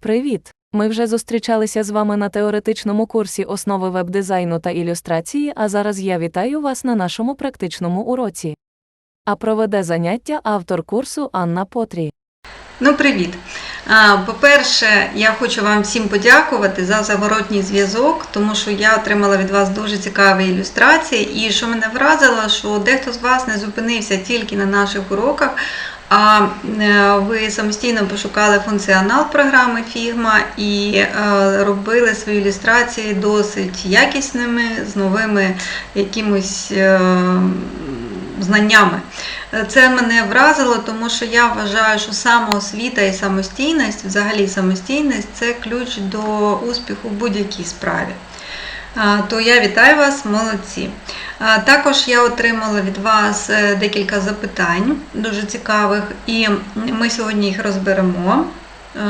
Привіт! Ми вже зустрічалися з вами на теоретичному курсі основи веб-дизайну та ілюстрації, а зараз я вітаю вас на нашому практичному уроці. А проведе заняття автор курсу Анна Потрі. Ну, привіт. По-перше, я хочу вам всім подякувати за заворотній зв'язок, тому що я отримала від вас дуже цікаві ілюстрації. І що мене вразило, що дехто з вас не зупинився тільки на наших уроках, а е, ви самостійно пошукали функціонал програми Figma і е, робили свої ілюстрації досить якісними, з новими якимось е, знаннями. Це мене вразило, тому що я вважаю, що самоосвіта і самостійність, взагалі самостійність це ключ до успіху в будь-якій справі. То я вітаю вас, молодці. Також я отримала від вас е, декілька запитань, дуже цікавих, і ми сьогодні їх розберемо,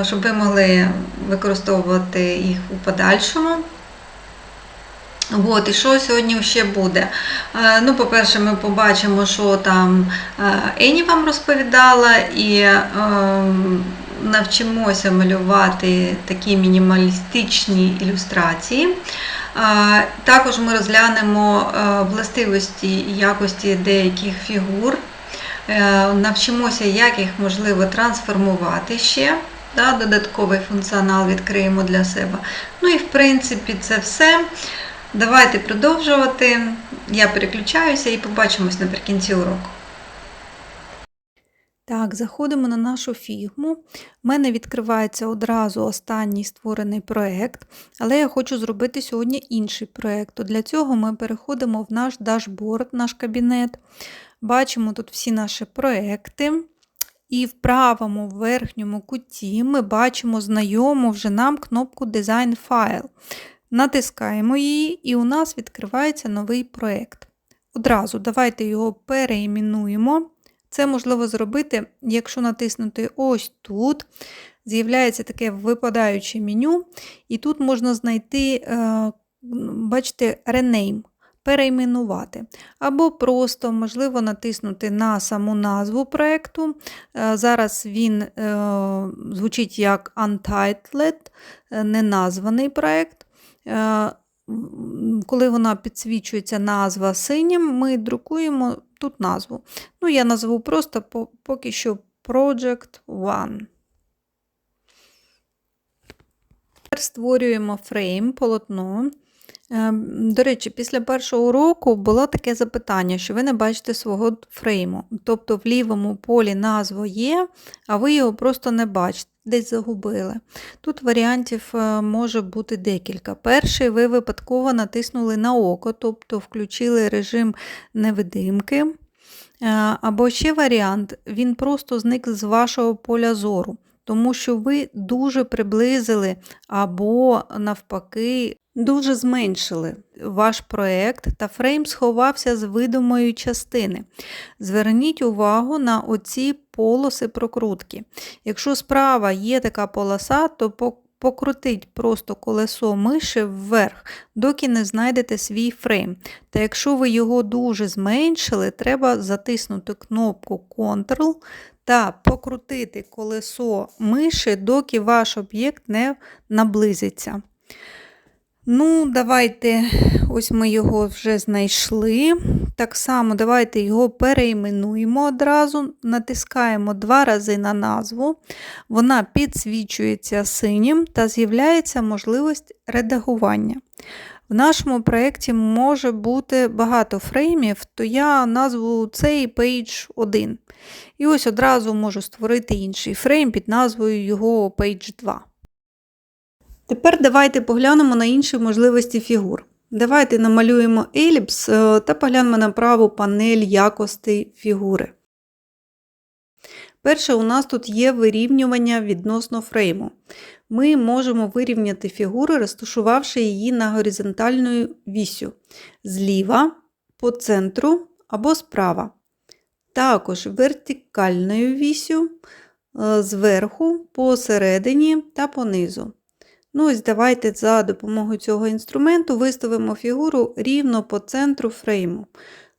е, щоб ви могли використовувати їх у подальшому. От, і що сьогодні ще буде? Е, Ну, по-перше, ми побачимо, що там Ені вам розповідала, і е, навчимося малювати такі мінімалістичні ілюстрації. Також ми розглянемо е, властивості і якості деяких фігур, Е, навчимося, як їх можливо трансформувати ще. Да, додатковий функціонал відкриємо для себе. Ну і в принципі це все. Давайте продовжувати. Я переключаюся і побачимось наприкінці уроку. Так, заходимо на нашу фігму. У мене відкривається одразу останній створений проєкт, але я хочу зробити сьогодні інший проєкт. Для цього ми переходимо в наш дашборд, наш кабінет. Бачимо тут всі наші проєкти. І в правому верхньому куті ми бачимо знайому вже нам кнопку Design File. Натискаємо її, і у нас відкривається новий проєкт. Одразу давайте його переіменуємо. Це можливо зробити, якщо натиснути ось тут. З'являється таке випадаюче меню, і тут можна знайти, е, бачите, Rename, перейменувати. Або просто, можливо, натиснути на саму назву проєкту. Е, Зараз він е, звучить як Untitled, неназваний проєкт. Коли вона підсвічується назва синім, ми друкуємо тут назву. Ну, я назву просто поки що Project One. Тепер створюємо фрейм, полотно. Е, До речі, після першого уроку було таке запитання, що ви не бачите свого фрейму. Тобто в лівому полі назва є, а ви його просто не бачите, десь загубили. Тут варіантів е, може бути декілька. Перший, ви випадково натиснули на око, тобто включили режим невидимки. Е, Або ще варіант, він просто зник з вашого поля зору, тому що ви дуже приблизили або навпаки дуже зменшили ваш проєкт та фрейм сховався з видимої частини. Зверніть увагу на оці полоси прокрутки. Якщо справа є така полоса, то по- покрутіть просто колесо миші вверх, доки не знайдете свій фрейм. Та якщо ви його дуже зменшили, треба затиснути кнопку Ctrl та покрутити колесо миші, доки ваш об'єкт не наблизиться. Ну, давайте, ось ми його вже знайшли. Так само давайте його перейменуємо одразу, натискаємо два рази на назву, вона підсвічується синім та з'являється можливість редагування. В нашому проєкті може бути багато фреймів, то я назву цей page 1. І ось одразу можу створити інший фрейм під назвою його page 2. Тепер давайте поглянемо на інші можливості фігур. Давайте намалюємо еліпс е, та поглянемо на праву панель якостей фігури. Перше, у нас тут є вирівнювання відносно фрейму. Ми можемо вирівняти фігуру, розташувавши її на горизонтальною вісю зліва, по центру або справа. Також вертикальною вісю е, зверху, посередині та понизу. Ну, ось давайте за допомогою цього інструменту виставимо фігуру рівно по центру фрейму.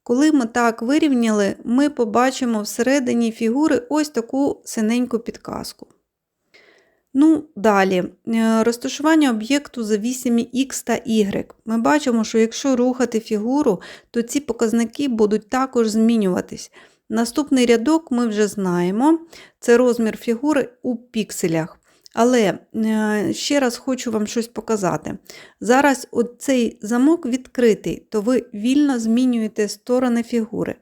Коли ми так вирівняли, ми побачимо всередині фігури ось таку синеньку підказку. Ну, далі, е, розташування об'єкту за вісями X та Y. Ми бачимо, що якщо рухати фігуру, то ці показники будуть також змінюватись. Наступний рядок ми вже знаємо, це розмір фігури у пікселях. Але е, ще раз хочу вам щось показати. Зараз цей замок відкритий, то ви вільно змінюєте сторони фігури.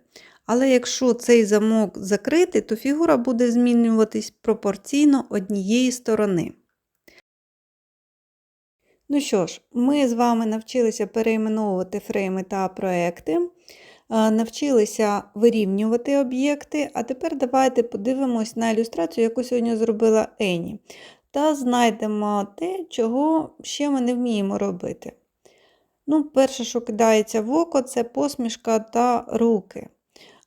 Але якщо цей замок закритий, то фігура буде змінюватись пропорційно однієї сторони. Ну що ж, ми з вами навчилися перейменовувати фрейми та проекти, е, навчилися вирівнювати об'єкти, а тепер давайте подивимось на ілюстрацію, яку сьогодні зробила Ені, та знайдемо те, чого ще ми не вміємо робити. Ну, перше, що кидається в око, це посмішка та руки.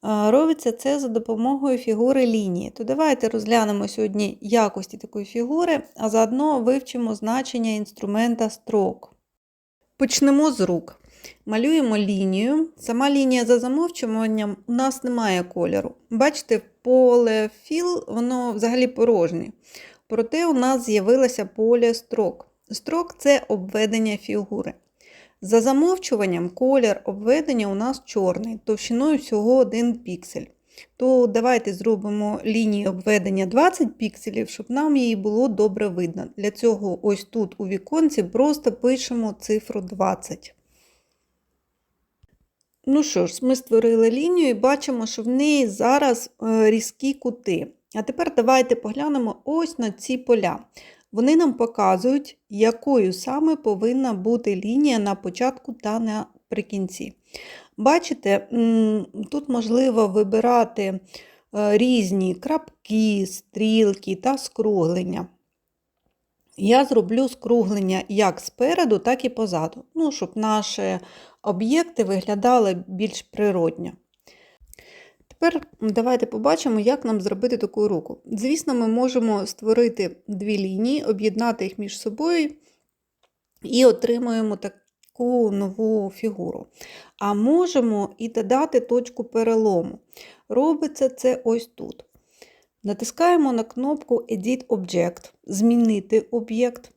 Робиться це за допомогою фігури лінії. То давайте розглянемо сьогодні якості такої фігури, а заодно вивчимо значення інструмента строк. Почнемо з рук. Малюємо лінію. Сама лінія за замовчуванням у нас немає кольору. Бачите, поле філ, воно взагалі порожнє. Проте у нас з'явилося поле строк. Строк це обведення фігури. За замовчуванням колір обведення у нас чорний, товщиною всього 1 піксель. То давайте зробимо лінію обведення 20 пікселів, щоб нам її було добре видно. Для цього ось тут у віконці просто пишемо цифру 20. Ну що ж, ми створили лінію і бачимо, що в неї зараз е, різкі кути. А тепер давайте поглянемо ось на ці поля. Вони нам показують, якою саме повинна бути лінія на початку та наприкінці. Бачите, тут можливо вибирати е, різні крапки, стрілки та скруглення. Я зроблю скруглення як спереду, так і позаду, ну, щоб наші об'єкти виглядали більш природньо. Тепер давайте побачимо, як нам зробити таку руку. Звісно, ми можемо створити дві лінії, об'єднати їх між собою і отримуємо таку нову фігуру. А можемо і додати точку перелому. Робиться це ось тут. Натискаємо на кнопку Edit Object, змінити об'єкт.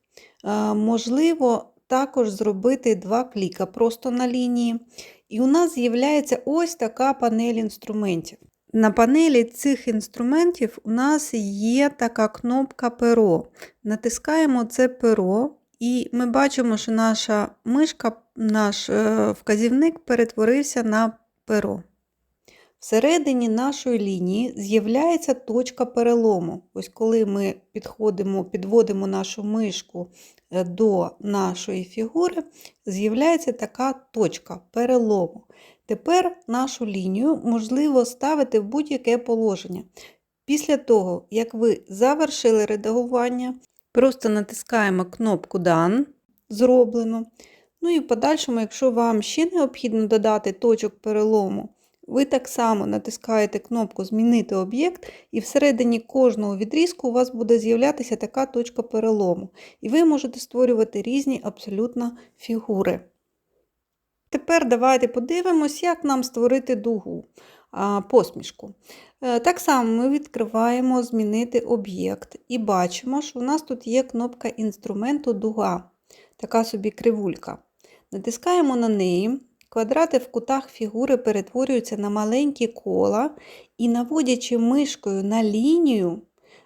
Можливо, також зробити два кліка просто на лінії. І у нас з'являється ось така панель інструментів. На панелі цих інструментів у нас є така кнопка перо. Натискаємо це перо, і ми бачимо, що наша мишка, наш е, вказівник перетворився на перо. Всередині нашої лінії з'являється точка перелому. Ось коли ми підходимо, підводимо нашу мишку е, до нашої фігури, з'являється така точка перелому. Тепер нашу лінію можливо ставити в будь-яке положення. Після того, як ви завершили редагування, просто натискаємо кнопку Done, зроблено. Ну і в подальшому, якщо вам ще необхідно додати точок перелому, ви так само натискаєте кнопку Змінити об'єкт, і всередині кожного відрізку у вас буде з'являтися така точка перелому. І ви можете створювати різні абсолютно фігури. Тепер давайте подивимось, як нам створити дугу, посмішку. Е, так само ми відкриваємо Змінити об'єкт і бачимо, що у нас тут є кнопка інструменту дуга, така собі кривулька. Натискаємо на неї. Квадрати в кутах фігури перетворюються на маленькі кола, і, наводячи мишкою на лінію,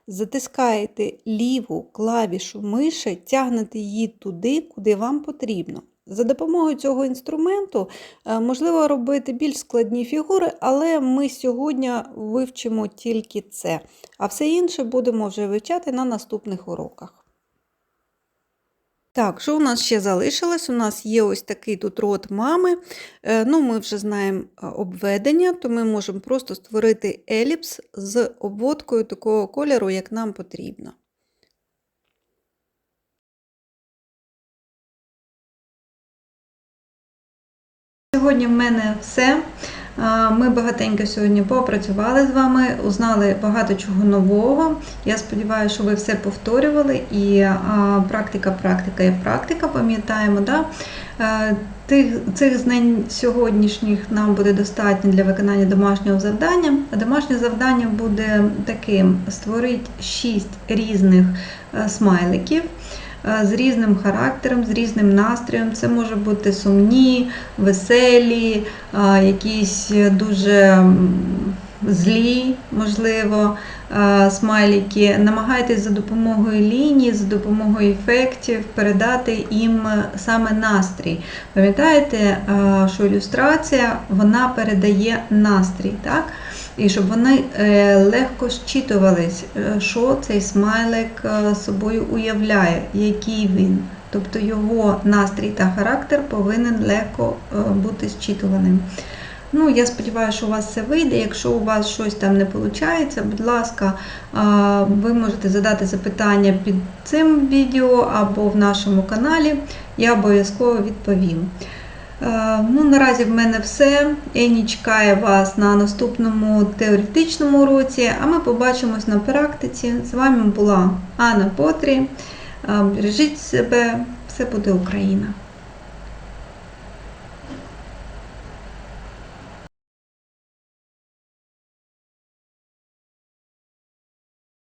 затискаєте ліву клавішу миші, тягнете її туди, куди вам потрібно. За допомогою цього інструменту е, можливо робити більш складні фігури, але ми сьогодні вивчимо тільки це, а все інше будемо вже вивчати на наступних уроках. Так, що у нас ще залишилось? У нас є ось такий тут рот мами. Е, ну, Ми вже знаємо обведення, то ми можемо просто створити еліпс з обводкою такого кольору, як нам потрібно. Сьогодні в мене все. Ми багатенько сьогодні попрацювали з вами, узнали багато чого нового. Я сподіваюся, що ви все повторювали. І практика, практика і практика, пам'ятаємо. Да? Тих, цих знань сьогоднішніх нам буде достатньо для виконання домашнього завдання. Домашнє завдання буде таким: створити 6 різних е, смайликів е, з різним характером, з різним настроєм. Це може бути сумні, веселі, е, якісь дуже злі, можливо, е, смайлики. Намагайтесь за допомогою ліній, за допомогою ефектів передати їм е, саме настрій. Пам'ятаєте, е, що ілюстрація вона передає настрій, так? І щоб вони е, легко щитувались, е, що цей смайлик е, собою уявляє, який він. Тобто його настрій та характер повинен легко бути щитуваним. Ну, я сподіваюся, що у вас це вийде. Якщо у вас щось там не виходить, будь ласка, ви можете задати запитання під цим відео або в нашому каналі. Я обов'язково відповім. Е, Ну, наразі в мене все. Ені чекає вас на наступному теоретичному уроці, а ми побачимось на практиці. З вами була Анна Потрі. Е, Бережіть себе, все буде Україна!